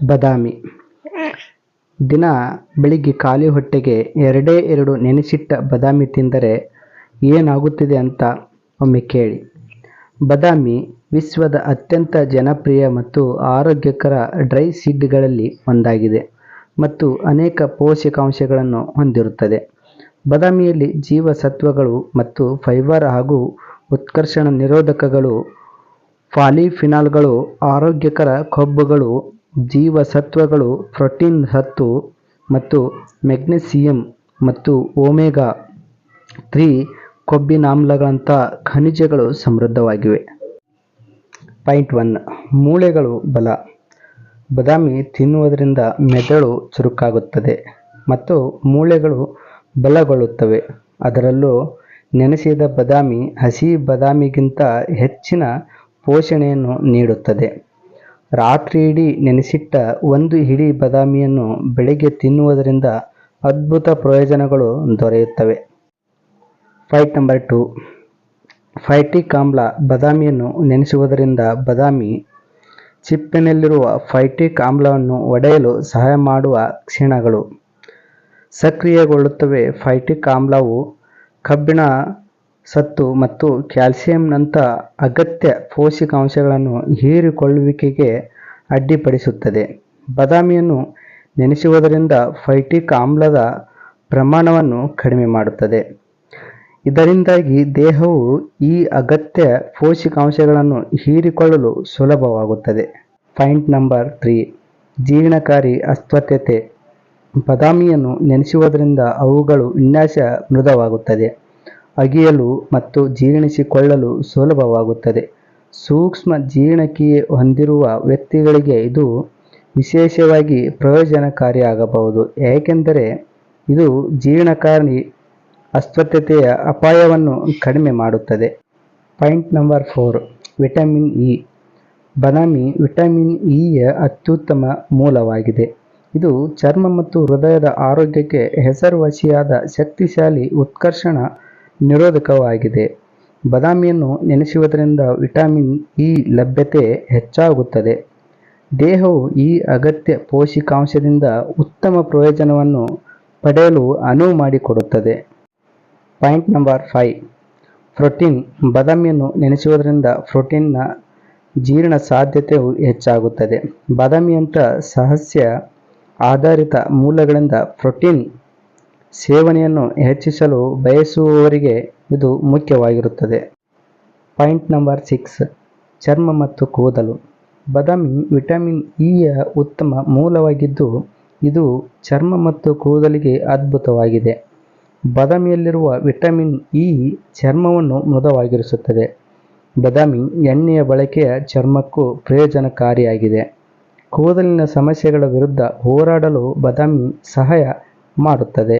ಬಾದಾಮಿ. ದಿನ ಬೆಳಿಗ್ಗೆ ಖಾಲಿ ಹೊಟ್ಟೆಗೆ ಎರಡೇ ಎರಡು ನೆನೆಸಿಟ್ಟ ಬದಾಮಿ ತಿಂದರೆ ಏನಾಗುತ್ತಿದೆ ಅಂತ ಒಮ್ಮೆ ಕೇಳಿ. ಬದಾಮಿ ವಿಶ್ವದ ಅತ್ಯಂತ ಜನಪ್ರಿಯ ಮತ್ತು ಆರೋಗ್ಯಕರ ಡ್ರೈ ಸೀಡ್ಗಳಲ್ಲಿ ಒಂದಾಗಿದೆ ಮತ್ತು ಅನೇಕ ಪೋಷಕಾಂಶಗಳನ್ನು ಹೊಂದಿರುತ್ತದೆ. ಬದಾಮಿಯಲ್ಲಿ ಜೀವಸತ್ವಗಳು ಮತ್ತು ಫೈಬರ್ ಹಾಗೂ ಉತ್ಕರ್ಷಣ ನಿರೋಧಕಗಳು ಫಾಲಿಫಿನಾಲ್ಗಳು ಆರೋಗ್ಯಕರ ಕೊಬ್ಬುಗಳು ಜೀವಸತ್ವಗಳು ಪ್ರೋಟೀನ್ ಸತ್ತು ಮತ್ತು ಮೆಗ್ನೀಸಿಯಮ್ ಮತ್ತು ಒಮೆಗಾ ತ್ರೀ ಕೊಬ್ಬಿನಾಮ್ಲಗಳಂಥ ಖನಿಜಗಳು ಸಮೃದ್ಧವಾಗಿವೆ. ಪಾಯಿಂಟ್ ಒನ್, ಮೂಳೆಗಳು ಬಲ. ಬದಾಮಿ ತಿನ್ನುವುದರಿಂದ ಮೆದುಳು ಚುರುಕಾಗುತ್ತದೆ ಮತ್ತು ಮೂಳೆಗಳು ಬಲಗೊಳ್ಳುತ್ತವೆ. ಅದರಲ್ಲೂ ನೆನೆಸಿದ ಬದಾಮಿ ಹಸಿ ಬದಾಮಿಗಿಂತ ಹೆಚ್ಚಿನ ಪೋಷಣೆಯನ್ನು ನೀಡುತ್ತದೆ. ರಾತ್ರಿಯಿಡೀ ನೆನೆಸಿಟ್ಟ ಒಂದು ಹಿಡಿ ಬಾದಾಮಿಯನ್ನು ಬೆಳಿಗ್ಗೆ ತಿನ್ನುವುದರಿಂದ ಅದ್ಭುತ ಪ್ರಯೋಜನಗಳು ದೊರೆಯುತ್ತವೆ. ಫೈಟ್ ನಂಬರ್ ಟು ಫೈಟಿಕ್ ಆಮ್ಲ ಬಾದಾಮಿಯನ್ನು ನೆನೆಸುವುದರಿಂದ ಬಾದಾಮಿ ಚಿಪ್ಪಿನಲ್ಲಿರುವ ಫೈಟಿಕ್ ಆಮ್ಲವನ್ನು ಒಡೆಯಲು ಸಹಾಯ ಮಾಡುವ ಕ್ಷೀಣಗಳು. ಸಕ್ರಿಯಗೊಳ್ಳುತ್ತವೆ ಫೈಟಿಕ್ ಆಮ್ಲವು ಕಬ್ಬಿಣ ಸತ್ತು ಮತ್ತು ಕ್ಯಾಲ್ಸಿಯಂನಂಥ ಅಗತ್ಯ ಪೋಷಕಾಂಶಗಳನ್ನು ಹೀರಿಕೊಳ್ಳುವಿಕೆಗೆ ಅಡ್ಡಿಪಡಿಸುತ್ತದೆ. ಬಾದಾಮಿಯನ್ನು ನೆನೆಸುವುದರಿಂದ ಫೈಟಿಕ್ ಆಮ್ಲದ ಪ್ರಮಾಣವನ್ನು ಕಡಿಮೆ ಮಾಡುತ್ತದೆ. ಇದರಿಂದಾಗಿ ದೇಹವು ಈ ಅಗತ್ಯ ಪೋಷಕಾಂಶಗಳನ್ನು ಹೀರಿಕೊಳ್ಳಲು ಸುಲಭವಾಗುತ್ತದೆ. ಪಾಯಿಂಟ್ ನಂಬರ್ ತ್ರೀ, ಜೀರ್ಣಕಾರಿ ಅಸ್ವಸ್ಥತೆ. ಬಾದಾಮಿಯನ್ನು ನೆನೆಸುವುದರಿಂದ ಅವುಗಳು ವಿನ್ಯಾಸ ಮೃದುವಾಗುತ್ತದೆ. ಅಗಿಯಲು ಮತ್ತು ಜೀರ್ಣಿಸಿಕೊಳ್ಳಲು ಸುಲಭವಾಗುತ್ತದೆ. ಸೂಕ್ಷ್ಮ ಜೀರ್ಣಕ್ರಿಯೆ ಹೊಂದಿರುವ ವ್ಯಕ್ತಿಗಳಿಗೆ ಇದು ವಿಶೇಷವಾಗಿ ಪ್ರಯೋಜನಕಾರಿಯಾಗಬಹುದು. ಏಕೆಂದರೆ ಇದು ಜೀರ್ಣಕಾರಿ ಅಸ್ವಸ್ಥತೆಯ ಅಪಾಯವನ್ನು ಕಡಿಮೆ ಮಾಡುತ್ತದೆ. Point number four, vitamin E. ಬನಾಮಿ vitamin ಇಯ ಅತ್ಯುತ್ತಮ ಮೂಲವಾಗಿದೆ. ಇದು ಚರ್ಮ ಮತ್ತು ಹೃದಯದ ಆರೋಗ್ಯಕ್ಕೆ ಹೆಸರುವಾಸಿಯಾದ ಶಕ್ತಿಶಾಲಿ ಉತ್ಕರ್ಷಣ ನಿರೋಧಕವಾಗಿದೆ. ಬಾದಾಮಿಯನ್ನು ನೆನೆಸುವುದರಿಂದ ವಿಟಮಿನ್ ಇ ಲಭ್ಯತೆ ಹೆಚ್ಚಾಗುತ್ತದೆ. ದೇಹವು ಈ ಅಗತ್ಯ ಪೋಷಕಾಂಶದಿಂದ ಉತ್ತಮ ಪ್ರಯೋಜನವನ್ನು ಪಡೆಯಲು ಅನುವು ಮಾಡಿಕೊಡುತ್ತದೆ. Point number five. ಪ್ರೋಟೀನ್. ಬಾದಾಮಿಯನ್ನು ನೆನೆಸುವುದರಿಂದ ಪ್ರೋಟೀನ್ನ ಜೀರ್ಣ ಸಾಧ್ಯತೆಯು ಹೆಚ್ಚಾಗುತ್ತದೆ. ಬಾದಾಮಿಯಂಥ ಸಹಸ್ಯ ಆಧಾರಿತ ಮೂಲಗಳಿಂದ ಪ್ರೋಟೀನ್ ಸೇವನೆಯನ್ನು ಹೆಚ್ಚಿಸಲು ಬಯಸುವವರಿಗೆ ಇದು ಮುಖ್ಯವಾಗಿರುತ್ತದೆ. ಪಾಯಿಂಟ್ ನಂಬರ್ ಸಿಕ್ಸ್, ಚರ್ಮ ಮತ್ತು ಕೂದಲು. ಬದಾಮಿ ವಿಟಮಿನ್ ಇಯ ಉತ್ತಮ ಮೂಲವಾಗಿದ್ದು, ಇದು ಚರ್ಮ ಮತ್ತು ಕೂದಲಿಗೆ ಅದ್ಭುತವಾಗಿದೆ. ಬದಾಮಿಯಲ್ಲಿರುವ ವಿಟಮಿನ್ ಇ ಚರ್ಮವನ್ನು ಮೃದುವಾಗಿರಿಸುತ್ತದೆ. ಬದಾಮಿ ಎಣ್ಣೆಯ ಬಳಕೆಯ ಚರ್ಮಕ್ಕೂ ಪ್ರಯೋಜನಕಾರಿಯಾಗಿದೆ. ಕೂದಲಿನ ಸಮಸ್ಯೆಗಳ ವಿರುದ್ಧ ಹೋರಾಡಲು ಬದಾಮಿ ಸಹಾಯ ಮಾಡುತ್ತದೆ.